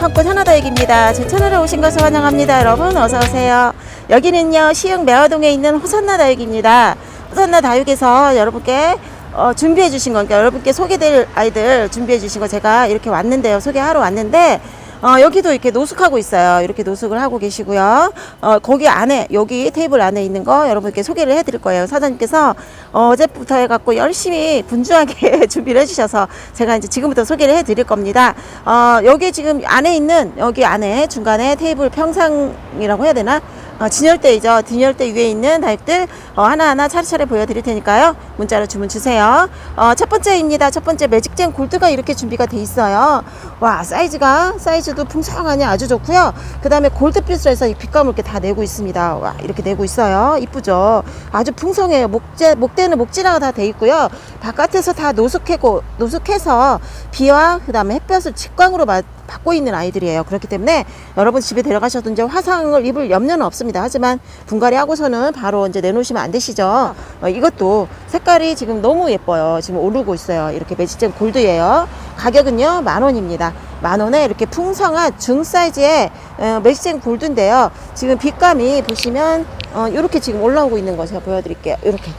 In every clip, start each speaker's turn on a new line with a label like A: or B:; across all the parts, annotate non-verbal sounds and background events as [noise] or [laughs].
A: 행복한꽃 하나다육입니다. 제 채널에 오신 것을 환영합니다. 여러분 어서 오세요. 여기는요 시흥 매화동에 있는 호산나 다육입니다. 호산나 다육에서 여러분께 어, 준비해 주신 거, 그러니까 여러분께 소개될 아이들 준비해 주신 거 제가 이렇게 왔는데요. 소개하러 왔는데 어, 여기도 이렇게 노숙하고 있어요. 이렇게 노숙을 하고 계시고요. 어, 거기 안에, 여기 테이블 안에 있는 거 여러분께 소개를 해드릴 거예요. 사장님께서 어, 어제부터 해갖고 열심히 분주하게 [laughs] 준비를 해주셔서 제가 이제 지금부터 소개를 해드릴 겁니다. 어, 여기 지금 안에 있는, 여기 안에 중간에 테이블 평상이라고 해야 되나? 어, 진열대이죠. 진열대 위에 있는 다육들 어, 하나하나 차례차례 보여드릴 테니까요. 문자로 주문 주세요. 어, 첫 번째입니다. 첫 번째 매직젠 골드가 이렇게 준비가 돼 있어요. 와 사이즈가 사이즈도 풍성하니 아주 좋고요. 그 다음에 골드빛으로 이 빛감을 이렇게 다 내고 있습니다. 와 이렇게 내고 있어요. 이쁘죠. 아주 풍성해요. 목재 목대는 목지라가 다 돼 있고요. 바깥에서 다 노숙해고 노숙해서 비와 그 다음에 햇볕을 직광으로 마, 받고 있는 아이들이에요. 그렇기 때문에 여러분 집에 데려가셔도 이제 화상을 입을 염려는 없습니다. 하지만 분갈이 하고서는 바로 이제 내놓으시면 안 되시죠. 어, 이것도 색깔이 지금 너무 예뻐요. 지금 오르고 있어요. 이렇게 매직젠 골드예요. 가격은요 만 원입니다. 만 원에 이렇게 풍성한 중 사이즈의 어, 매직젠 골드인데요. 지금 빛감이 보시면 어, 이렇게 지금 올라오고 있는 거 제가 보여드릴게요. 이렇게.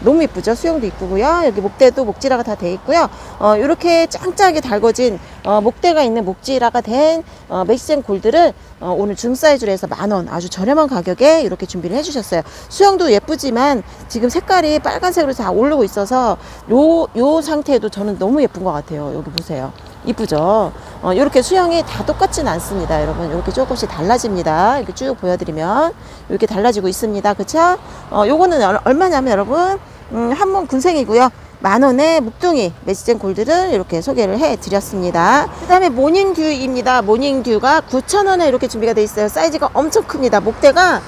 A: 너무 이쁘죠? 수영도 이쁘고요. 여기 목대도 목지라가 다 돼 있고요. 어, 이렇게 짱짱하게 달궈진 어, 목대가 있는 목지라가 된 어, 맥시젠 골드를 어, 오늘 중 사이즈로 해서 만 원 아주 저렴한 가격에 이렇게 준비를 해주셨어요. 수영도 예쁘지만 지금 색깔이 빨간색으로 다 오르고 있어서 요, 요 상태도 저는 너무 예쁜 것 같아요. 여기 보세요. 이쁘죠? 어, 이렇게 수영이 다 똑같진 않습니다. 여러분, 이렇게 조금씩 달라집니다. 이렇게 쭉 보여드리면 이렇게 달라지고 있습니다. 그쵸? 어, 요거는 얼- 얼마냐면 여러분, 음, 한몸 군생이고요. 만 원의 묵둥이 메시젠 골드를 이렇게 소개를 해 드렸습니다. 그 다음에 모닝듀입니다. 모닝듀가 9,000원에 이렇게 준비가 돼 있어요. 사이즈가 엄청 큽니다. 목대가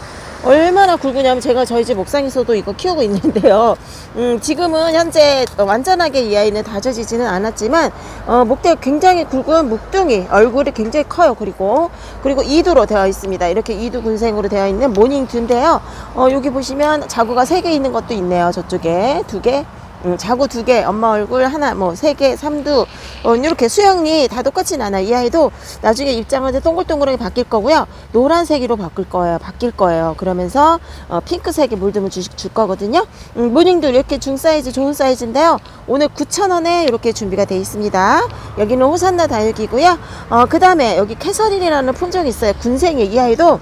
A: 얼마나 굵으냐면 제가 저희 집 옥상에서도 이거 키우고 있는데요. 음, 지금은 현재 완전하게 이 아이는 다져지지는 않았지만 어, 목대가 굉장히 굵은 묵둥이 얼굴이 굉장히 커요. 그리고 그리고 이두로 되어 있습니다. 이렇게 이두 군생으로 되어 있는 모닝듀인데요. 어, 여기 보시면 자구가 세 개 있는 것도 있네요. 저쪽에 두 개. 음, 자구 두 개, 엄마 얼굴 하나, 뭐 세 개, 삼두, 어, 이렇게 수영이 다 똑같진 않아. 이 아이도 나중에 입장할 때 동글동글하게 바뀔 거고요. 노란색으로 바뀔 거예요. 바뀔 거예요. 그러면서 어, 핑크색에 물듬을 주, 줄 거거든요. 음, 모닝도 이렇게 중 사이즈, 좋은 사이즈인데요. 오늘 9,000원에 이렇게 준비가 돼 있습니다. 여기는 호산나 다육이고요. 어, 그 다음에 여기 캐서린이라는 품종이 있어요. 군생이 이 아이도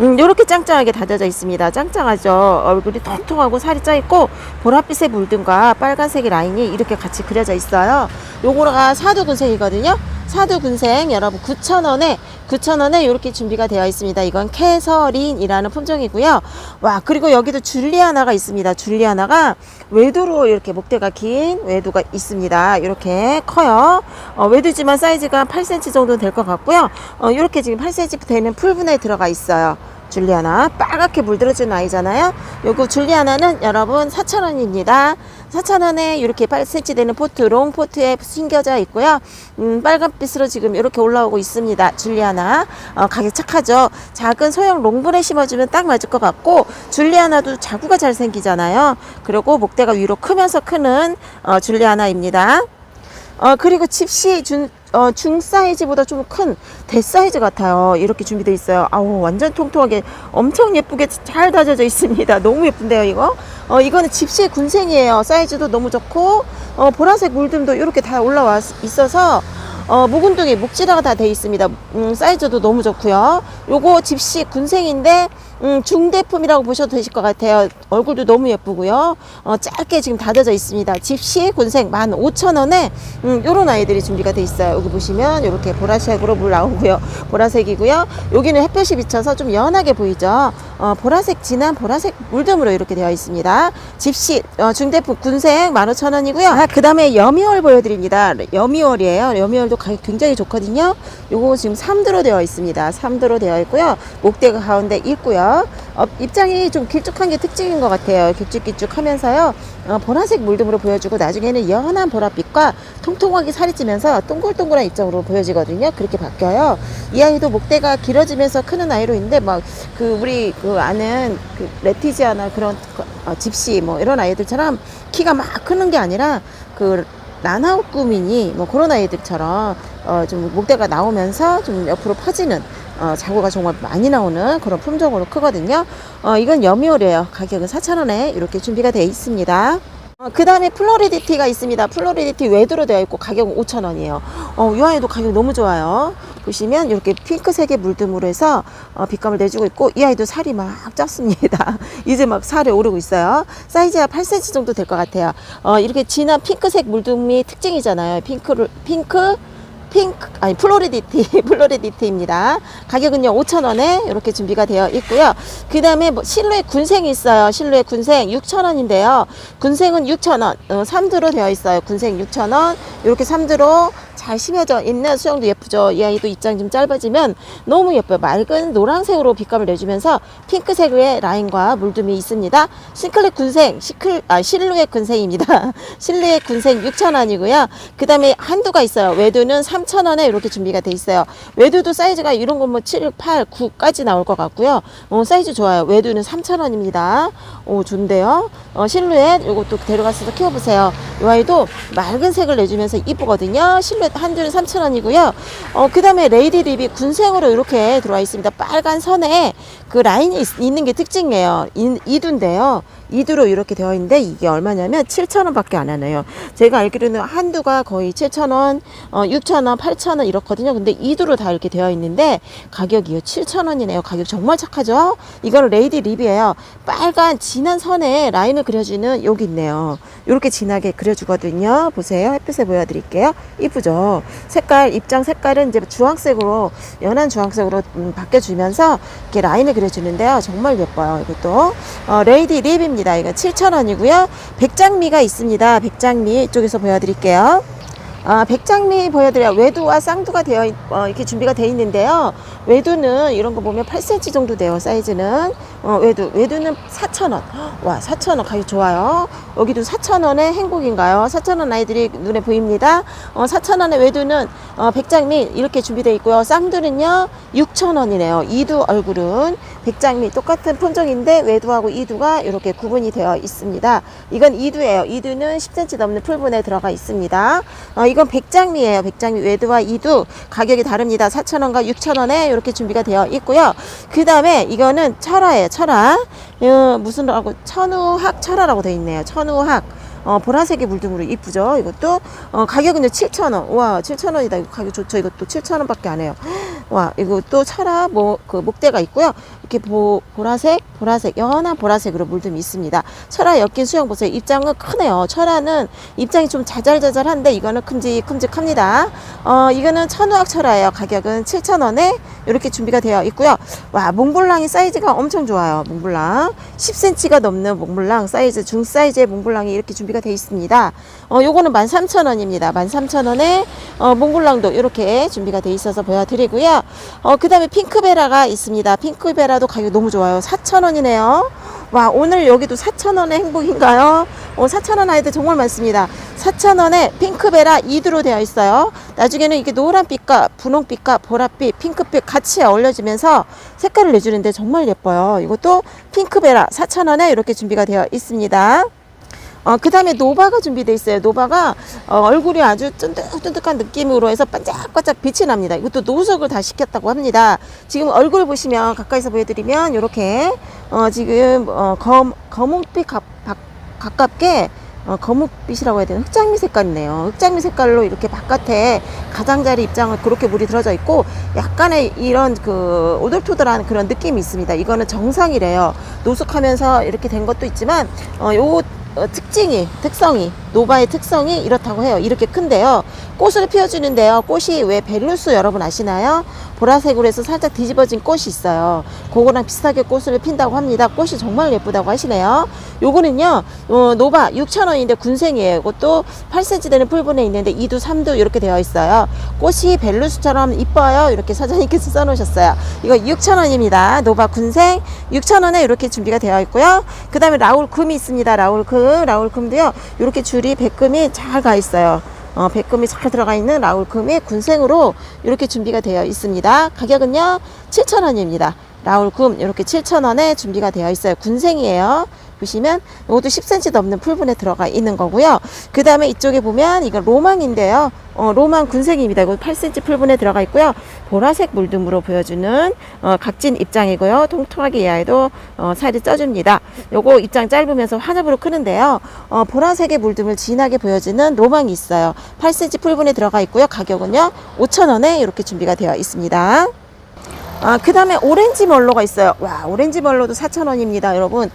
A: 음, 요렇게 짱짱하게 다져져 있습니다. 짱짱하죠. 얼굴이 통통하고 살이 쪄 있고 보랏빛의 물등과 빨간색의 라인이 이렇게 같이 그려져 있어요. 요거가 사두군생이거든요. 사두 군생 여러분 9,000원에 9,000원에 이렇게 준비가 되어 있습니다. 이건 캐서린이라는 품종이고요. 와 그리고 여기도 줄리아나가 있습니다. 줄리아나가 외두로 이렇게 목대가 긴 외두가 있습니다. 이렇게 커요. 어, 외두지만 사이즈가 8cm 정도 될 것 같고요. 어, 이렇게 지금 8cm 되는 풀분에 들어가 있어요. 줄리아나 빨갛게 물들어준 아이잖아요. 요거 줄리아나는 여러분 4,000원입니다. 4,000원에 이렇게 8cm 되는 포트 롱 포트에 숨겨져 있고요. 음, 빨간빛으로 지금 이렇게 올라오고 있습니다. 줄리아나 어, 가격 착하죠. 작은 소형 롱분에 심어주면 딱 맞을 것 같고 줄리아나도 자구가 잘 생기잖아요. 그리고 목대가 위로 크면서 크는 어, 줄리아나입니다. 어, 그리고 집시 중, 어, 중 사이즈보다 좀 큰 대 사이즈 같아요. 이렇게 준비되어 있어요. 아우, 완전 통통하게 엄청 예쁘게 잘 다져져 있습니다. [laughs] 너무 예쁜데요, 이거? 어, 이거는 집시 군생이에요. 사이즈도 너무 좋고, 어, 보라색 물듬도 이렇게 다 올라와 있어서, 어, 묵은둥이 묵지라가 다 돼 있습니다. 음, 사이즈도 너무 좋고요. 요거 집시 군생인데 음, 중대품이라고 보셔도 되실 것 같아요. 얼굴도 너무 예쁘고요. 어, 짧게 지금 다져져 있습니다. 집시 군생 15,000원에 음, 요런 아이들이 준비가 돼 있어요. 여기 보시면 이렇게 보라색으로 물 나오고요. 보라색이고요. 여기는 햇볕이 비쳐서 좀 연하게 보이죠. 어, 보라색 진한 보라색 물듬으로 이렇게 되어 있습니다. 집시 어, 중대품 군생 15,000원이고요. 아, 그 다음에 여미월 보여드립니다. 여미월이에요. 여미월도 가격 굉장히 좋거든요. 요거 지금 3드로 되어 있습니다. 3드로 되어 있고요. 목대가 가운데 있고요. 어, 입장이 좀 길쭉한 게 특징인 것 같아요. 길쭉길쭉 하면서요. 어, 보라색 물듬으로 보여주고 나중에는 연한 보랏빛과 통통하게 살이 찌면서 동글동글한 입장으로 보여지거든요. 그렇게 바뀌어요. 이 아이도 목대가 길어지면서 크는 아이로 있는데 막 그 우리 그 아는 그 레티지아나 그런 어, 집시 뭐 이런 아이들처럼 키가 막 크는 게 아니라 그 라나웃 꾸미니 뭐 그런 아이들처럼 어, 좀 목대가 나오면서 좀 옆으로 퍼지는 어, 자구가 정말 많이 나오는 그런 품종으로 크거든요. 어, 이건 여미오래요. 가격은 4,000원에 이렇게 준비가 되어 있습니다. 어, 그 다음에 플로리디티가 있습니다. 플로리디티 외도로 되어 있고 가격은 5,000원이에요. 어, 이 아이도 가격 너무 좋아요. 보시면 이렇게 핑크색의 물듬으로 해서 어, 빛감을 내주고 있고 이 아이도 살이 막 쪘습니다. [laughs] 이제 막 살이 오르고 있어요. 사이즈가 8cm 정도 될 것 같아요. 어, 이렇게 진한 핑크색 물듬이 특징이잖아요. 핑크를 핑크 핑크 아니 플로리디티 [laughs] 플로리디티입니다. 가격은요 5,000원에 이렇게 준비가 되어 있고요. 그 다음에 뭐 실루엣 군생이 있어요. 실루엣 군생 6,000원인데요. 군생은 6,000원. 어, 3두로 되어 있어요. 군생 6,000원. 이렇게 3두로 잘 심어져 있는 수영도 예쁘죠. 이 아이도 입장이 좀 짧아지면 너무 예뻐요. 맑은 노란색으로 빛감을 내주면서 핑크색의 라인과 물듬이 있습니다. 시클렛 군생, 시클, 아, 실루엣 군생입니다. [laughs] 실루엣 군생 6,000원이고요. 그 다음에 한두가 있어요. 외두는 3,000원에 이렇게 준비가 돼 있어요. 외두도 사이즈가 이런 건뭐 7, 8, 9까지 나올 것 같고요. 어, 사이즈 좋아요. 외두는 3,000원입니다. 오, 좋은데요. 어, 실루엣 이것도 데려가서 키워보세요. 이 아이도 맑은 색을 내주면서 이쁘거든요. 실루엣 한 줄은 3,000원이고요. 어, 그 다음에 레이디 립이 군생으로 이렇게 들어와 있습니다. 빨간 선에 그 라인이 있, 있는 게 특징이에요. 이, 이두인데요. 이두로 이렇게 되어 있는데 이게 얼마냐면 7,000원 밖에 안 하네요. 제가 알기로는 한두가 거의 7,000원, 어, 6,000원, 8,000원 이렇거든요. 근데 이두로 다 이렇게 되어 있는데 가격이요. 7,000원이네요. 가격 정말 착하죠? 이거는 레이디 립이에요. 빨간 진한 선에 라인을 그려주는 여기 있네요. 이렇게 진하게 그려주거든요. 보세요. 햇빛에 보여드릴게요. 이쁘죠? 색깔, 입장 색깔은 이제 주황색으로, 연한 주황색으로 음, 바뀌어주면서 이렇게 라인을 그려주는데요. 정말 예뻐요. 이것도. 어, 레이디 립입니다. 이거 7,000원이고요. 백장미가 있습니다. 백장미 이쪽에서 보여드릴게요. 아, 백장미 보여드려요. 외두와 쌍두가 되어 있- 어, 이렇게 준비가 되어 있는데요. 외두는 이런 거 보면 8cm 정도 돼요. 사이즈는 어, 외두 외두는 4,000원. 와 4,000원 가격 좋아요. 여기도 4,000원의 행복인가요? 4,000원 아이들이 눈에 보입니다. 어, 4,000원의 외두는 어, 백장미 이렇게 준비되어 있고요. 쌍두는요 6,000원이네요. 이두 얼굴은 백장미 똑같은 품종인데 외두하고 이두가 이렇게 구분이 되어 있습니다. 이건 이두예요. 이두는 10cm 넘는 풀분에 들어가 있습니다. 어, 이건 백장미예요. 백장미 외두와 이두 가격이 다릅니다. 4,000원과 6,000원에 이렇게 준비가 되어 있고요. 그 다음에 이거는 철화예요. 철화. 어, 무슨 라고 천우학 철화라고 되어 있네요. 천우학. 어, 보라색의 물등으로 이쁘죠. 이것도 어, 가격은요 7,000원. 와 7,000원이다. 이거 가격 좋죠. 이것도 7,000원밖에 안 해요. 와 이것도 철화 뭐그 목대가 있고요. 이렇게 보, 보라색, 보라색, 연한 보라색으로 물듬이 있습니다. 철화 엮인 수영 보세요. 입장은 크네요. 철화는 입장이 좀 자잘자잘한데 이거는 큼직큼직합니다. 어, 이거는 천우학 철화예요. 가격은 7,000원에 이렇게 준비가 되어 있고요. 와, 몽블랑이 사이즈가 엄청 좋아요. 몽블랑. 10cm가 넘는 몽블랑 사이즈, 중 사이즈의 몽블랑이 이렇게 준비 가 되어 있습니다. 어, 요거는 13,000원입니다. 13,000원에 어, 몽블랑도 이렇게 준비가 되어 있어서 보여드리고요. 어, 그 다음에 핑크베라가 있습니다. 핑크베라도 가격 너무 좋아요. 4,000원이네요. 와, 오늘 여기도 4,000원의 행복인가요? 어, 4,000원 아이들 정말 많습니다. 4,000원에 핑크베라 2두로 되어 있어요. 나중에는 이게 노란빛과 분홍빛과 보랏빛, 핑크빛 같이 어울려지면서 색깔을 내주는데 정말 예뻐요. 이것도 핑크베라 4,000원에 이렇게 준비가 되어 있습니다. 어, 그 다음에 노바가 준비되어 있어요. 노바가 어, 얼굴이 아주 쫀득쫀득한 느낌으로 해서 반짝반짝 빛이 납니다. 이것도 노석을 다 시켰다고 합니다. 지금 얼굴 보시면 가까이서 보여드리면 이렇게 어, 지금 어, 검, 검은빛 가, 바, 가깝게 어, 검은빛이라고 해야 되나 흑장미 색깔이네요. 흑장미 색깔로 이렇게 바깥에 가장자리 입장을 그렇게 물이 들어져 있고 약간의 이런 그 오돌토돌한 그런 느낌이 있습니다. 이거는 정상이래요. 노숙하면서 이렇게 된 것도 있지만 어, 요 어, 특징이 특성이 노바의 특성이 이렇다고 해요. 이렇게 큰데요. 꽃을 피워주는데요. 꽃이 왜 벨루스 여러분 아시나요? 보라색으로 해서 살짝 뒤집어진 꽃이 있어요. 그거랑 비슷하게 꽃을 핀다고 합니다. 꽃이 정말 예쁘다고 하시네요. 요거는요, 어, 노바 6,000원인데 군생이에요. 이것도 8cm 되는 풀분에 있는데 2두, 3두 이렇게 되어 있어요. 꽃이 벨루스처럼 이뻐요. 이렇게 사장님께서 써놓으셨어요. 이거 6,000원입니다. 노바 군생 6,000원에 이렇게 준비가 되어 있고요. 그 다음에 라울 금이 있습니다. 라울 금, 라울 금도요. 이렇게 줄이 백금이 잘 가 있어요. 어, 백금이 잘 들어가 있는 라울금이 군생으로 이렇게 준비가 되어 있습니다. 가격은요, 7,000원입니다. 라울금 이렇게 7,000원에 준비가 되어 있어요. 군생이에요. 보시면 이것도 10cm 넘는 풀분에 들어가 있는 거고요. 그 다음에 이쪽에 보면 이거 로망인데요. 어, 로망 군생입니다. 이거 8cm 풀분에 들어가 있고요. 보라색 물듬으로 보여주는 어, 각진 입장이고요. 통통하게 이 아이도 어, 살이 쪄줍니다. 요거 입장 짧으면서 환엽으로 크는데요. 어, 보라색의 물듬을 진하게 보여주는 로망이 있어요. 8cm 풀분에 들어가 있고요. 가격은요 5,000원에 이렇게 준비가 되어 있습니다. 아, 그 다음에 오렌지 멀로가 있어요. 와, 오렌지 멀로도 4,000원입니다, 여러분.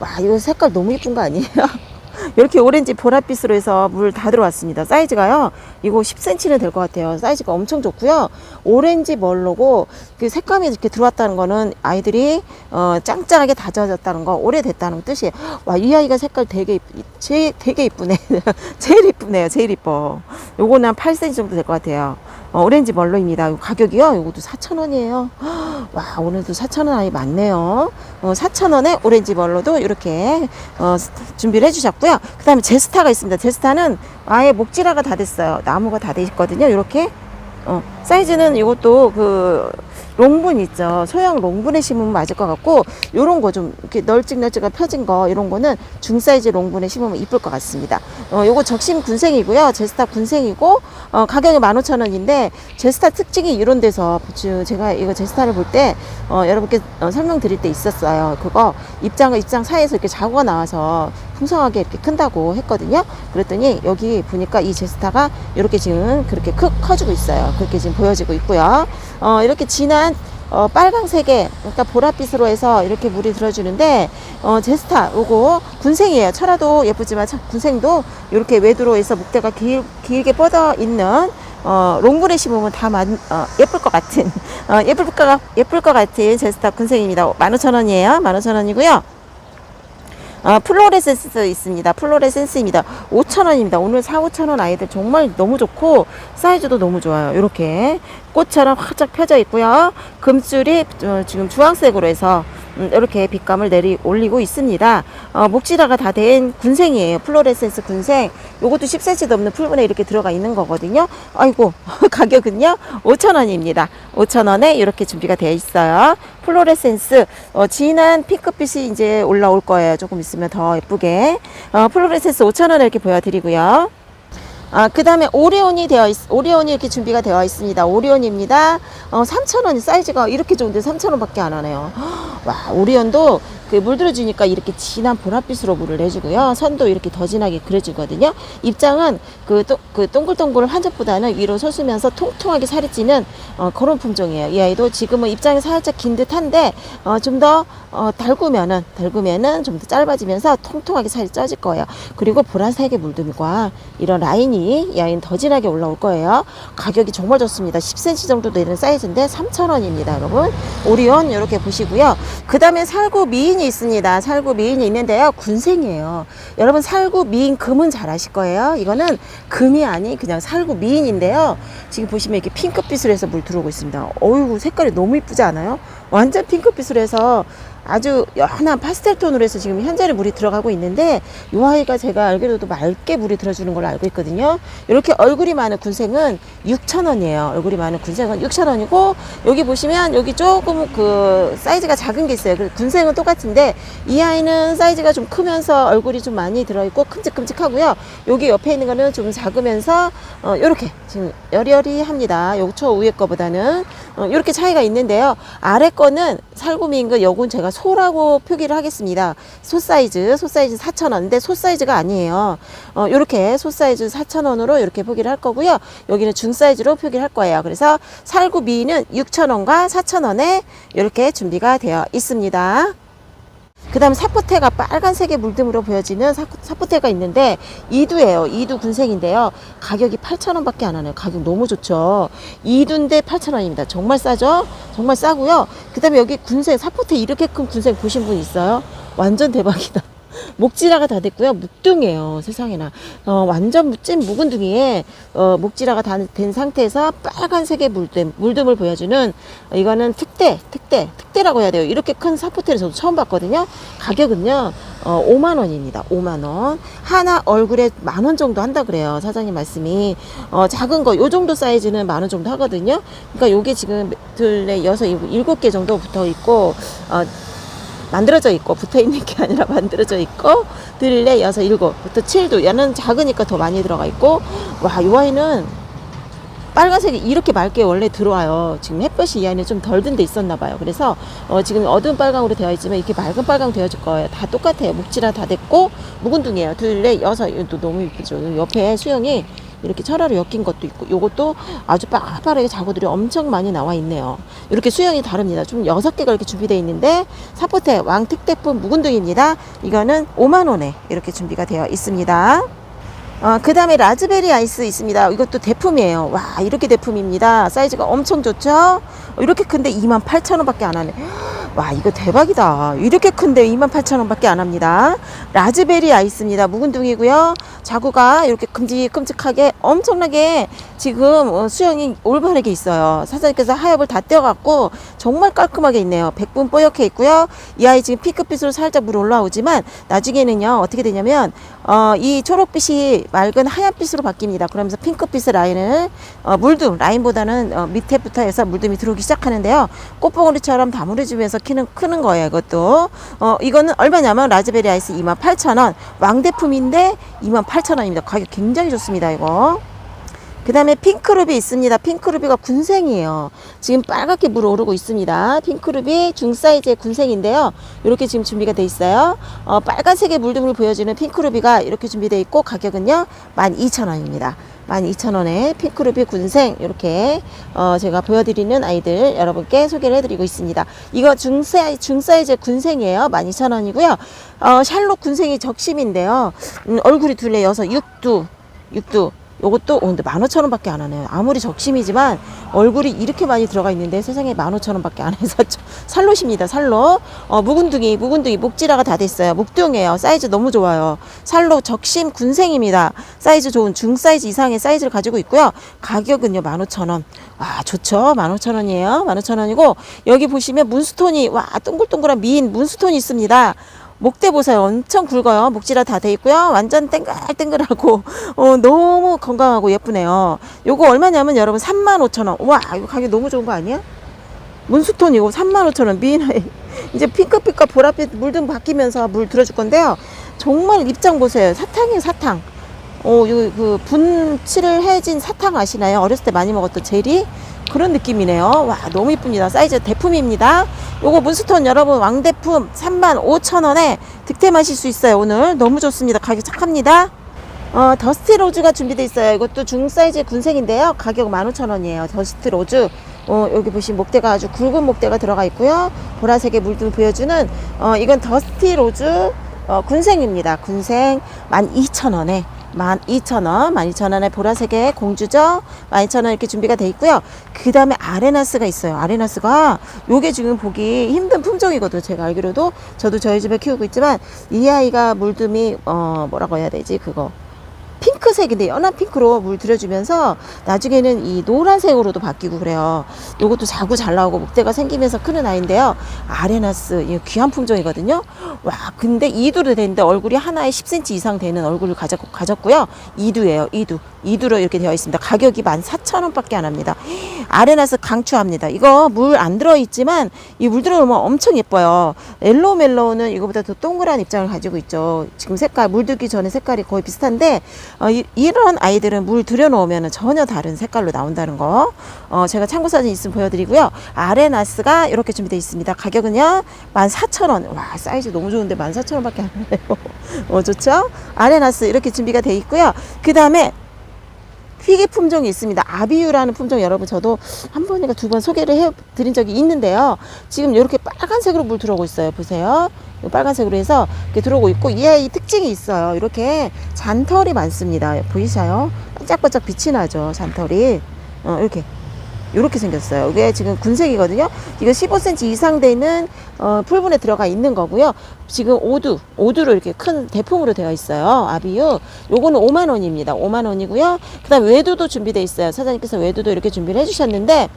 A: 와, 이거 색깔 너무 예쁜 거 아니에요? [laughs] 이렇게 오렌지 보랏빛으로 해서 물 다 들어왔습니다. 사이즈가요. 이거 10cm는 될 것 같아요. 사이즈가 엄청 좋고요. 오렌지 멀로고 그 색감이 이렇게 들어왔다는 거는 아이들이 어, 짱짱하게 다져졌다는 거, 오래됐다는 뜻이에요. 와, 이 아이가 색깔 되게 제일 되게 이쁘네. [laughs] 제일 이쁘네요. 제일 이뻐. 요거는 한 8cm 정도 될 것 같아요. 어, 오렌지 멀로입니다. 요 가격이요. 요것도 4,000원이에요. [gasps] 와, 오늘도 4,000원 아이 많네요. 어, 4,000원에 오렌지 멀로도 이렇게 어, 스- 준비를 해주셨고요. 그 다음에 제스타가 있습니다. 제스타는 아예 목지라가 다 됐어요. 나무가 다 돼 있거든요. 이렇게. 어, 사이즈는 이것도 그 롱분 있죠. 소형 롱분에 심으면 맞을 것 같고 요런 거 좀 이렇게 널찍널찍한 펴진 거 이런 거는 중사이즈 롱분에 심으면 이쁠 것 같습니다. 어, 요거 적심 군생이고요. 제스타 군생이고 어, 가격이 15,000원인데 제스타 특징이 이런 데서 주- 제가 이거 제스타를 볼때 어, 여러분께 어, 설명드릴 때 있었어요. 그거 입장과 입장 사이에서 이렇게 자구가 나와서 풍성하게 이렇게 큰다고 했거든요. 그랬더니 여기 보니까 이 제스타가 이렇게 지금 그렇게 크, 커지고 있어요. 그렇게 지금 보여지고 있고요. 어, 이렇게 진한 어, 빨강색에 그러니까 보랏빛으로 해서 이렇게 물이 들어주는데 어, 제스타 요거 군생이에요. 철화도 예쁘지만 참 군생도 이렇게 외두로 해서 목대가 길, 길게 뻗어 있는 어, 롱분에 심으면 다 만, 어, 예쁠 것 같은 어, 예쁠 것, 같- 예쁠 것 같은 제스타 군생입니다. 15,000원이에요. 15,000원이고요. 아, 플로레센스 있습니다. 플로레센스입니다. 5,000원입니다. 오늘 4, 5,000원 아이들 정말 너무 좋고 사이즈도 너무 좋아요. 이렇게 꽃처럼 활짝 펴져 있고요. 금줄이 어, 지금 주황색으로 해서 음, 이렇게 빛감을 내리 올리고 있습니다. 어, 목지라가 다 된 군생이에요. 플로레센스 군생. 요것도 10cm 넘는 풀분에 이렇게 들어가 있는 거거든요. 아이고 [laughs] 가격은요 5,000원입니다. 5,000원에 이렇게 준비가 되어 있어요. 플로레센스 어, 진한 핑크빛이 이제 올라올 거예요. 조금 있으면 더 예쁘게. 어, 플로레센스 5,000원에 이렇게 보여드리고요. 아, 그 다음에 오리온이 되어 있, 오리온이 이렇게 준비가 되어 있습니다. 오리온입니다. 어, 3,000원 사이즈가 이렇게 좋은데 3,000원 밖에 안 하네요. [gasps] 와, 오리온도 그 물들어주니까 이렇게 진한 보랏빛으로 물을 내주고요. 선도 이렇게 더 진하게 그려주거든요. 입장은 그, 또, 그 동글동글 한 접보다는 위로 솟으면서 통통하게 살이 찌는 어, 그런 품종이에요. 이 아이도 지금은 입장이 살짝 긴 듯한데 어, 좀더 어, 달구면은 달구면은 좀 더 짧아지면서 통통하게 살이 쪄질 거예요. 그리고 보라색의 물들과 이런 라인이 이 아이는 더 진하게 올라올 거예요. 가격이 정말 좋습니다. 10cm 정도 되는 사이즈인데 3,000원입니다, 여러분. 오리온 이렇게 보시고요. 그 다음에 살구 미인이 있습니다. 살구 미인이 있는데요. 군생이에요. 여러분 살구 미인 금은 잘 아실 거예요. 이거는 금이 아닌 그냥 살구 미인인데요. 지금 보시면 이렇게 핑크빛으로 해서 물 들어오고 있습니다. 어이구 색깔이 너무 이쁘지 않아요? 완전 핑크빛으로 해서 아주 연한 파스텔 톤으로 해서 지금 현재는 물이 들어가고 있는데 이 아이가 제가 알기로도 맑게 물이 들어주는 걸로 알고 있거든요. 이렇게 얼굴이 많은 군생은 6,000원이에요. 얼굴이 많은 군생은 6,000원이고 여기 보시면 여기 조금 그 사이즈가 작은 게 있어요. 그 군생은 똑같은데 이 아이는 사이즈가 좀 크면서 얼굴이 좀 많이 들어있고 큼직큼직하고요. 여기 옆에 있는 거는 좀 작으면서 어, 이렇게 지금 여리여리합니다. 요저 위에 거보다는 어, 이렇게 차이가 있는데요. 아래 거는 살구미인 거 요건 제가 소라고 표기를 하겠습니다. 소 사이즈, 소 사이즈 4,000원. 근데 소 사이즈가 아니에요. 어, 요렇게 소 사이즈 4,000원으로 이렇게 표기를 할 거고요. 여기는 중 사이즈로 표기를 할 거예요. 그래서 살구 미는 6,000원과 4,000원에 이렇게 준비가 되어 있습니다. 그 다음 사포테가 빨간색의 물듬으로 보여지는 사, 사포테가 있는데 이두예요. 이두 군생인데요. 가격이 8,000원 밖에 안 하네요. 가격 너무 좋죠. 이두인데 8,000원입니다. 정말 싸죠? 정말 싸고요. 그 다음에 여기 군생, 사포테 이렇게 큰 군생 보신 분 있어요? 완전 대박이다. 목지라가 다 됐고요. 묵둥이에요. 세상에나. 어, 완전 찐 묵은둥이에 어, 목지라가 다 된 상태에서 빨간색의 물듬, 물듬을 보여주는 어, 이거는 특대, 특대, 특대라고 해야 돼요. 이렇게 큰 사포테를 저도 처음 봤거든요. 가격은요, 어, 5만 원입니다. 5만 원. 하나 얼굴에 만 원 정도 한다 그래요. 사장님 말씀이. 어, 작은 거, 요 정도 사이즈는 만 원 정도 하거든요. 그러니까 요게 지금 둘, 넷, 여섯, 일곱, 개 정도 붙어 있고, 어, 만들어져 있고 붙어 있는 게 아니라 [laughs] 만들어져 있고 들레 여섯 일곱부터 칠도 얘는 작으니까 더 많이 들어가 있고 와 이 아이는 빨간색이 이렇게 맑게 원래 들어와요. 지금 햇볕이 이 안에 좀 덜 든 데 있었나 봐요. 그래서 어 지금 어두운 빨강으로 되어 있지만 이렇게 맑은 빨강 되어질 거예요. 다 똑같아요. 묵지라 다 됐고 묵은둥이에요. 둘레 여섯 이것도 너무 이쁘죠. 옆에 수영이 이렇게 철화로 엮인 것도 있고 요것도 아주 빠르게 자구들이 엄청 많이 나와 있네요. 이렇게 수영이 다릅니다. 좀 여섯 개가 이렇게 준비되어 있는데 사포테 왕특대품 묵은둥입니다. 이거는 5만 원에 이렇게 준비가 되어 있습니다. 어, 그 다음에 라즈베리 아이스 있습니다. 이것도 대품이에요. 와, 이렇게 대품입니다. 사이즈가 엄청 좋죠? 어, 이렇게 큰데 28,000원 밖에 안 하네. 와, 이거 대박이다. 이렇게 큰데 28,000원 밖에 안 합니다. 라즈베리 아이스입니다. 묵은둥이고요. 자구가 이렇게 큼직큼직하게 엄청나게 지금 어, 수영이 올바르게 있어요. 사장님께서 하엽을 다 떼어갖고 정말 깔끔하게 있네요. 100분 뽀얗게 있고요. 이 아이 지금 피크빛으로 살짝 물 올라오지만 나중에는요, 어떻게 되냐면, 어, 이 초록빛이 맑은 하얀빛으로 바뀝니다. 그러면서 핑크빛의 라인을, 어, 물듬, 라인보다는 어, 밑에부터 해서 물듬이 들어오기 시작하는데요. 꽃봉오리처럼 다무려지면서 키는, 크는 거예요, 이것도. 어, 이거는 얼마냐면 라즈베리 아이스 28,000원. 왕대품인데 28,000원입니다. 가격 굉장히 좋습니다, 이거. 그 다음에 핑크루비 있습니다. 핑크루비가 군생이에요. 지금 빨갛게 물 오르고 있습니다. 핑크루비 중사이즈의 군생인데요. 이렇게 지금 준비가 돼 있어요. 어, 빨간색의 물등을 보여주는 핑크루비가 이렇게 준비되어 있고 가격은요 12,000원입니다. 12,000원에 핑크루비 군생 이렇게 어, 제가 보여드리는 아이들 여러분께 소개를 해드리고 있습니다. 이거 중사이, 중사이즈 군생이에요. 12,000원이고요. 어, 샬롯 군생이 적심인데요. 음, 얼굴이 둘레 여섯 육두 육두 요것도 어, 근데 15,000원밖에 안 하네요. 아무리 적심이지만 얼굴이 이렇게 많이 들어가 있는데 세상에 15,000원밖에 안 해서 좀 살롯입니다. 살롯. 어, 묵은둥이, 묵은둥이, 목지라가 다 됐어요. 목둥이에요. 사이즈 너무 좋아요. 살롯 적심 군생입니다. 사이즈 좋은 중 사이즈 이상의 사이즈를 가지고 있고요. 가격은요 15,000원. 와 좋죠. 15,000원이에요. 15,000원이고 여기 보시면 문스톤이 와 동글동글한 미인 문스톤이 있습니다. 목대 보세요. 엄청 굵어요. 목지라 다 돼 있고요. 완전 땡글땡글하고 [laughs] 어, 너무 건강하고 예쁘네요. 요거 얼마냐면 여러분 35,000원. 와, 이거 가격 너무 좋은 거 아니야? 문수톤 이거 35,000원. 미인아이. [laughs] 이제 핑크빛과 보랏빛 물등 바뀌면서 물 들어줄 건데요. 정말 입장 보세요. 사탕이에요, 사탕. 어, 요 그 분칠을 해진 사탕 아시나요? 어렸을 때 많이 먹었던 젤리? 그런 느낌이네요. 와, 너무 이쁩니다. 사이즈 대품입니다. 요거 문스톤 여러분 왕대품 35,000원에 득템하실 수 있어요. 오늘 너무 좋습니다. 가격 착합니다. 어, 더스트 로즈가 준비되어 있어요. 이것도 중사이즈 군생인데요. 가격 15,000원이에요. 더스트 로즈. 어, 여기 보시면 목대가 아주 굵은 목대가 들어가 있고요. 보라색의 물들 보여주는, 어, 이건 더스트 로즈, 어, 군생입니다. 군생 12,000원에 12,000원, 12,000원에 보라색의 공주죠. 12,000원 이렇게 준비가 돼 있고요. 그 다음에 아레나스가 있어요. 아레나스가 요게 지금 보기 힘든 품종이거든요. 제가 알기로도 저도 저희 집에 키우고 있지만 이 아이가 물듬이 어 뭐라고 해야 되지 그거 핑 크색인데 연한 핑크로 물 들여주면서 나중에는 이 노란색으로도 바뀌고 그래요. 요것도 자구 잘 나오고 목대가 생기면서 크는 아이인데요. 아레나스 이 귀한 품종이거든요. 와 근데 이두로 되는데 얼굴이 하나에 10cm 이상 되는 얼굴을 가졌, 가졌고요. 이두예요. 이두. 이두로 이렇게 되어 있습니다. 가격이 14,000원밖에 안 합니다. 아레나스 강추합니다. 이거 물 안 들어있지만 이 물 들어오면 엄청 예뻐요. 옐로우 멜로우는 이거보다 더 동그란 입장을 가지고 있죠. 지금 색깔 물 들기 전에 색깔이 거의 비슷한데 어, 이, 런 아이들은 물 들여놓으면 전혀 다른 색깔로 나온다는 거 어, 제가 참고 사진 있으면 보여드리고요. 아레나스가 이렇게 준비되어 있습니다. 가격은요 14,000원. 와 사이즈 너무 좋은데 14,000원 밖에 안 해요. [laughs] 어, 좋죠? 아레나스 이렇게 준비가 되어 있고요. 그 다음에 휘게 품종이 있습니다. 아비유라는 품종 여러분 저도 한 번인가 두 번 소개를 해 드린 적이 있는데요. 지금 이렇게 빨간색으로 물 들어오고 있어요. 보세요. 이 빨간색으로 해서 이렇게 들어오고 있고 이 아이 특징이 있어요. 이렇게 잔털이 많습니다. 보이셔요? 반짝반짝 빛이 나죠. 잔털이. 어, 이렇게 이렇게 생겼어요. 이게 지금 군색이거든요. 이거 15cm 이상 되는 어, 풀분에 들어가 있는 거고요. 지금 오두, 오두로 이렇게 큰 대풍으로 되어 있어요. 아비유. 요거는 5만 원입니다. 5만 원이고요. 그다음 외두도 준비되어 있어요. 사장님께서 외두도 이렇게 준비를 해주셨는데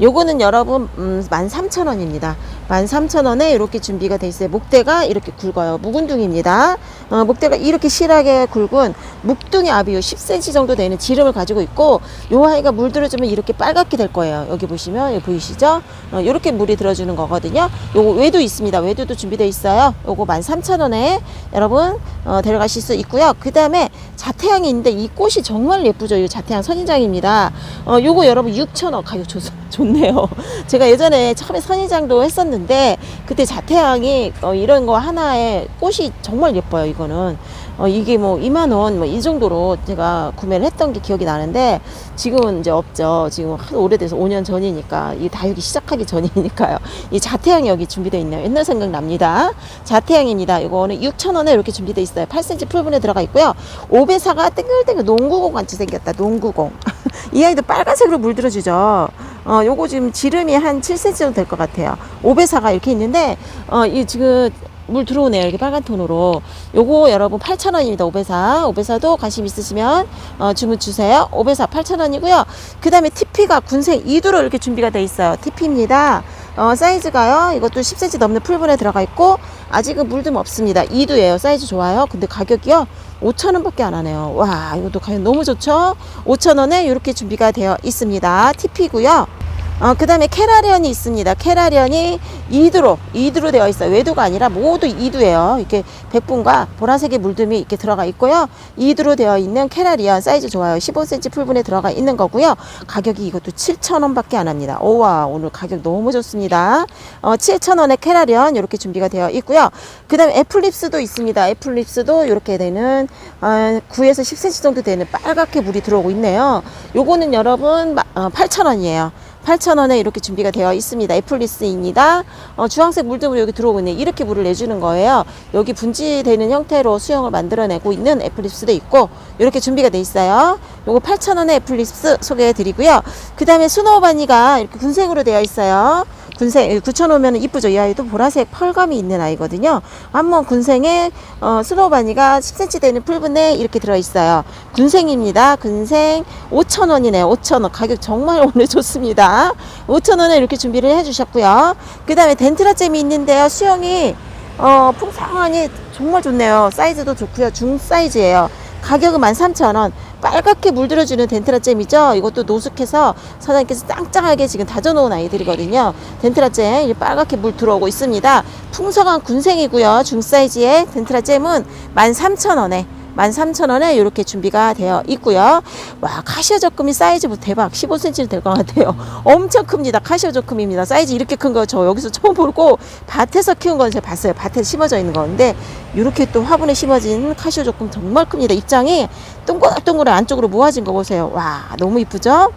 A: 요거는 여러분 음, 13,000원입니다. 13,000원에 이렇게 준비가 돼 있어요. 목대가 이렇게 굵어요. 묵은둥입니다. 어, 목대가 이렇게 실하게 굵은 묵둥이 아비요 10cm 정도 되는 지름을 가지고 있고 요 아이가 물 들어주면 이렇게 빨갛게 될 거예요. 여기 보시면 여기 보이시죠? 어, 이렇게 물이 들어주는 거거든요. 요거 외도 있습니다. 외도도 준비되어 있어요. 요거 13,000원에 여러분 어, 데려가실 수 있고요. 그 다음에 자태양이 있는데 이 꽃이 정말 예쁘죠. 이 자태양 선인장입니다. 어, 요거 여러분 6,000원 가격 좋, 좋네요. [laughs] 제가 예전에 처음에 선인장도 했었는데 그때 자태양이 어, 이런 거 하나에 꽃이 정말 예뻐요. 이거는 어, 이게 뭐 2만 원 뭐 이 정도로 제가 구매를 했던 게 기억이 나는데 지금은 이제 없죠. 지금 하도 오래돼서 5년 전이니까 이 다육이 시작하기 [laughs] 전이니까요. 이 자태양이 여기 준비되어 있네요. 옛날 생각 납니다. 자태양입니다. 이거는 6,000원에 이렇게 준비되어 있어요. 8cm 풀분에 들어가 있고요. 오배사가 땡글땡글 농구공 같이 생겼다. 농구공. [laughs] 이 아이도 빨간색으로 물들어주죠. 어, 요거 지금 지름이 한 7cm 정도 될 것 같아요. 오배사가 이렇게 있는데, 어, 이 지금 물 들어오네요. 이렇게 빨간 톤으로. 요거 여러분 8,000원입니다. 오배사. 오배사도 관심 있으시면 어, 주문 주세요. 오배사 8,000원이고요. 그 다음에 TP가 군생 2두로 이렇게 준비가 돼 있어요. TP입니다. 어, 사이즈가요. 이것도 10cm 넘는 풀분에 들어가 있고 아직은 물듬 없습니다. 2두예요. 사이즈 좋아요. 근데 가격이요. 5,000원밖에 안 하네요. 와, 이것도 가격 너무 좋죠? 5,000원에 이렇게 준비가 되어 있습니다. TP고요. 어, 그 다음에 캐라리언이 있습니다. 캐라리언이 2두로, 2두로 되어 있어요. 외두가 아니라 모두 2두예요. 이렇게 백분과 보라색의 물듬이 이렇게 들어가 있고요. 2두로 되어 있는 캐라리언 사이즈 좋아요. 15cm 풀분에 들어가 있는 거고요. 가격이 이것도 7,000원 밖에 안 합니다. 오와, 오늘 가격 너무 좋습니다. 어, 7,000원에 캐라리언 이렇게 준비가 되어 있고요. 그 다음에 애플립스도 있습니다. 애플립스도 이렇게 되는, 어, 9에서 10cm 정도 되는 빨갛게 물이 들어오고 있네요. 요거는 여러분, 어, 8,000원이에요. 8,000원에 이렇게 준비가 되어 있습니다. 애플리스입니다. 어, 주황색 물등으로 여기 들어오고 있네. 이렇게 물을 내주는 거예요. 여기 분지되는 형태로 수영을 만들어내고 있는 애플립스도 있고 이렇게 준비가 돼 있어요. 요거 8,000원에 애플립스 소개해 드리고요. 그 다음에 스노우 바니가 이렇게 군생으로 되어 있어요. 군생 9,000원면 이쁘죠. 이 아이도 보라색 펄감이 있는 아이거든요. 한번 군생에 어, 스노우바니가 10cm 되는 풀분에 이렇게 들어 있어요. 군생입니다. 군생 5,000원이네요. 5,000원 가격 정말 [laughs] 오늘 좋습니다. 5,000원에 이렇게 준비를 해주셨고요. 그 다음에 덴트라잼이 있는데요. 수영이 어, 풍성하니 정말 좋네요. 사이즈도 좋고요. 중 사이즈예요. 가격은 13,000원. 빨갛게 물들어주는 덴트라잼이죠. 이것도 노숙해서 사장님께서 짱짱하게 지금 다져놓은 아이들이거든요. 덴트라잼 이 빨갛게 물 들어오고 있습니다. 풍성한 군생이고요. 중 사이즈의 덴트라잼은 13,000원에 13,000원에 이렇게 준비가 되어 있고요. 와, 카시오 적금이 사이즈 뭐 대박 15cm 될 것 같아요. 엄청 큽니다. 카시오 적금입니다. 사이즈 이렇게 큰 거 저 여기서 처음 보고 밭에서 키운 건 제가 봤어요. 밭에 심어져 있는 건데 이렇게 또 화분에 심어진 카시오 적금 정말 큽니다. 입장이 동글동글 안쪽으로 모아진 거 보세요. 와, 너무 이쁘죠?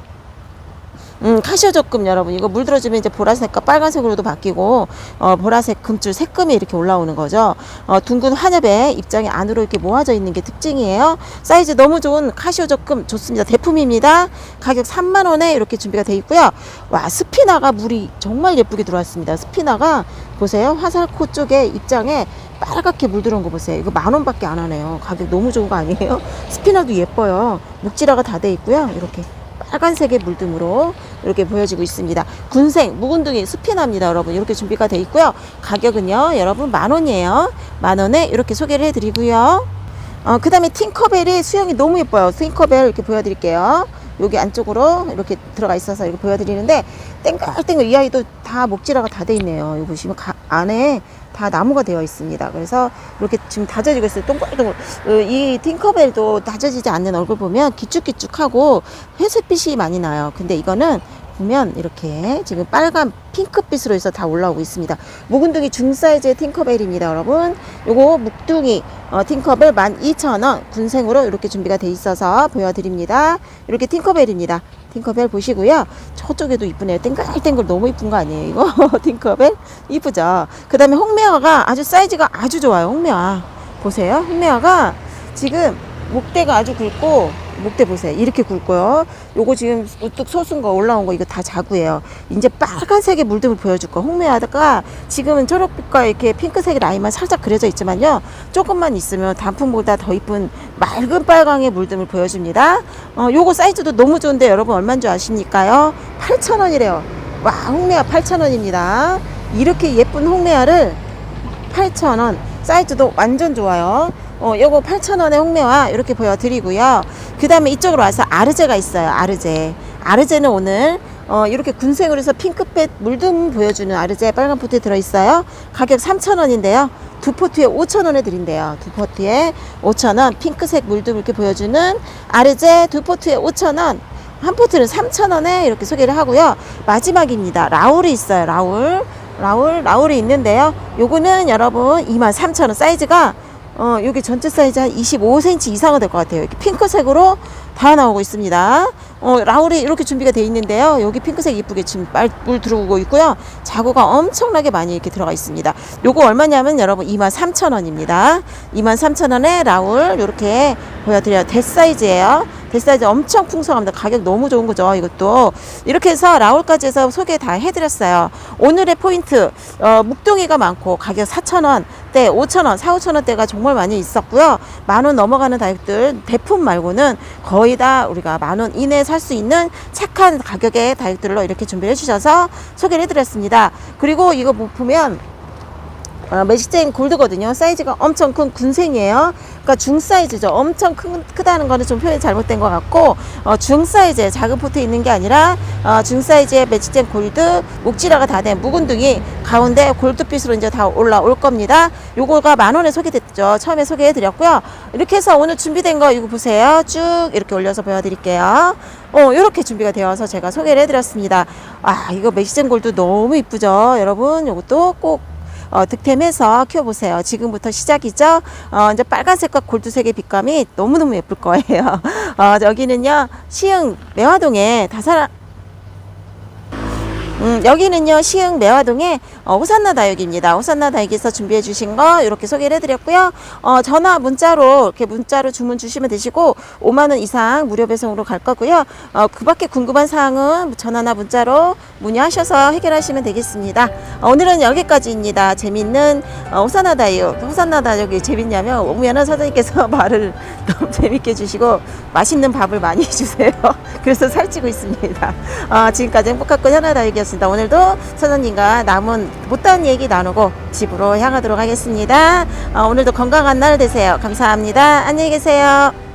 A: 음, 카시오 적금 여러분 이거 물 들어주면 이제 보라색과 빨간색으로도 바뀌고 어, 보라색 금줄 색금이 이렇게 올라오는 거죠. 어, 둥근 환엽에 입장이 안으로 이렇게 모아져 있는 게 특징이에요. 사이즈 너무 좋은 카시오 적금 좋습니다. 대품입니다. 가격 3만 원에 이렇게 준비가 돼 있고요. 와 스피나가 물이 정말 예쁘게 들어왔습니다. 스피나가 보세요 화살코 쪽에 입장에 빨갛게 물 들어온 거 보세요. 이거 만 원밖에 안 하네요. 가격 너무 좋은 거 아니에요? [laughs] 스피나도 예뻐요. 목지라가 다 돼 있고요. 이렇게 빨간색의 물등으로 이렇게 보여지고 있습니다. 군생, 묵은둥이 스피나입니다, 여러분. 이렇게 준비가 돼 있고요. 가격은요, 여러분 만 원이에요. 만 원에 이렇게 소개를 해드리고요. 어, 그 다음에 팅커벨이 수영이 너무 예뻐요. 팅커벨 이렇게 보여드릴게요. 여기 안쪽으로 이렇게 들어가 있어서 이렇게 보여드리는데 땡글땡글 이 아이도 다 목지라가 다 돼 있네요. 여기 보시면 가, 안에 다 나무가 되어 있습니다. 그래서 이렇게 지금 다져지고 있어요. 동글동글. 어, 이 팅커벨도 다져지지 않는 얼굴 보면 기쭉기쭉하고 회색빛이 많이 나요. 근데 이거는 보면 이렇게 지금 빨간 핑크빛으로 해서 다 올라오고 있습니다. 묵은둥이 중사이즈의 팅커벨입니다, 여러분. 요거 묵둥이 어, 팅커벨 12,000원 군생으로 이렇게 준비가 돼 있어서 보여드립니다. 이렇게 팅커벨입니다. 팅커벨 보시고요. 저쪽에도 이쁘네요. 땡글땡글 너무 이쁜 거 아니에요, 이거? [laughs] 팅커벨 이쁘죠. 그 다음에 홍매화가 아주 사이즈가 아주 좋아요. 홍매화 보세요. 홍매화가 지금 목대가 아주 굵고 목대 보세요. 이렇게 굵고요. 요거 지금 우뚝 솟은 거 올라온 거 이거 다 자구예요. 이제 빨간색의 물등을 보여줄 거. 홍매화가 지금은 초록빛과 이렇게 핑크색의 라인만 살짝 그려져 있지만요. 조금만 있으면 단풍보다 더 이쁜 맑은 빨강의 물등을 보여줍니다. 어, 요거 사이즈도 너무 좋은데 여러분 얼마인 줄 아십니까요? 8,000원이래요. 와, 홍매화 8,000원입니다. 이렇게 예쁜 홍매화를 8,000원. 사이즈도 완전 좋아요. 어, 요거 8,000원의 홍매화 이렇게 보여드리고요. 그 다음에 이쪽으로 와서 아르제가 있어요. 아르제. 아르제는 오늘 어, 이렇게 군색으로 해서 핑크빛 물든 보여주는 아르제 빨간 포트에 들어있어요. 가격 3,000원인데요. 두 포트에 5,000원에 드린대요. 두 포트에 5,000원. 핑크색 물든 이렇게 보여주는 아르제 두 포트에 5,000원. 한 포트는 3,000원에 이렇게 소개를 하고요. 마지막입니다. 라울이 있어요. 라울. 라울, 라울이 있는데요. 요거는 여러분 23,000원 사이즈가 어, 여기 전체 사이즈 한 25cm 이상은 될 것 같아요. 이렇게 핑크색으로 다 나오고 있습니다. 어, 라울이 이렇게 준비가 돼 있는데요. 여기 핑크색 이쁘게 지금 빨, 물 들어오고 있고요. 자구가 엄청나게 많이 이렇게 들어가 있습니다. 요거 얼마냐면 여러분 23,000원입니다. 23,000원에 라울 이렇게 보여드려요. 대 사이즈예요. 대사이즈 엄청 풍성합니다. 가격 너무 좋은 거죠. 이것도 이렇게 해서 라울까지 해서 소개 다 해드렸어요. 오늘의 포인트 어, 묵동이가 많고 가격 4,000원 대 5,000원, 4, 5,000원대가 정말 많이 있었고요. 만원 넘어가는 다육들 대품 말고는 거의 다 우리가 만 원 이내에 살 수 있는 착한 가격의 다육들로 이렇게 준비해 주셔서 소개를 해드렸습니다. 그리고 이거 뭐 보면 어, 매직제인 골드거든요. 사이즈가 엄청 큰 군생이에요. 그러니까 중 사이즈죠. 엄청 크, 크다는 거는 좀 표현이 잘못된 것 같고 어, 중 사이즈에 작은 포트에 있는 게 아니라 어, 중 사이즈의 매직제인 골드 목지라가 다 된 묵은둥이 가운데 골드빛으로 이제 다 올라올 겁니다. 요거가 만 원에 소개됐죠. 처음에 소개해 드렸고요. 이렇게 해서 오늘 준비된 거 이거 보세요. 쭉 이렇게 올려서 보여드릴게요. 어, 이렇게 준비가 되어서 제가 소개를 해드렸습니다. 아, 이거 매직제인 골드 너무 이쁘죠. 여러분, 요것도 꼭 어, 득템해서 키워보세요. 지금부터 시작이죠. 어, 이제 빨간색과 골드색의 빛감이 너무너무 예쁠 거예요. [laughs] 어, 여기는요, 시흥 매화동에 다사라, 음, 여기는요, 시흥 매화동의 어, 호산나 다육입니다. 호산나 다육에서 준비해 주신 거 이렇게 소개를 해드렸고요. 어, 전화, 문자로, 이렇게 문자로 주문 주시면 되시고, 5만 원 이상 무료 배송으로 갈 거고요. 어, 그 밖에 궁금한 사항은 전화나 문자로 문의하셔서 해결하시면 되겠습니다. 어, 오늘은 여기까지입니다. 재밌는 어, 호산나 다육. 호산나 다육이 재밌냐면, 오면은 사장님께서 [laughs] 말을 너무 재밌게 해주시고, 맛있는 밥을 많이 해주세요. [laughs] 그래서 살찌고 있습니다. 어, 지금까지 행복한 하나 다육이었습니다. 오늘도 사장님과 남은 못다한 얘기 나누고 집으로 향하도록 하겠습니다. 어, 오늘도 건강한 날 되세요. 감사합니다. 안녕히 계세요.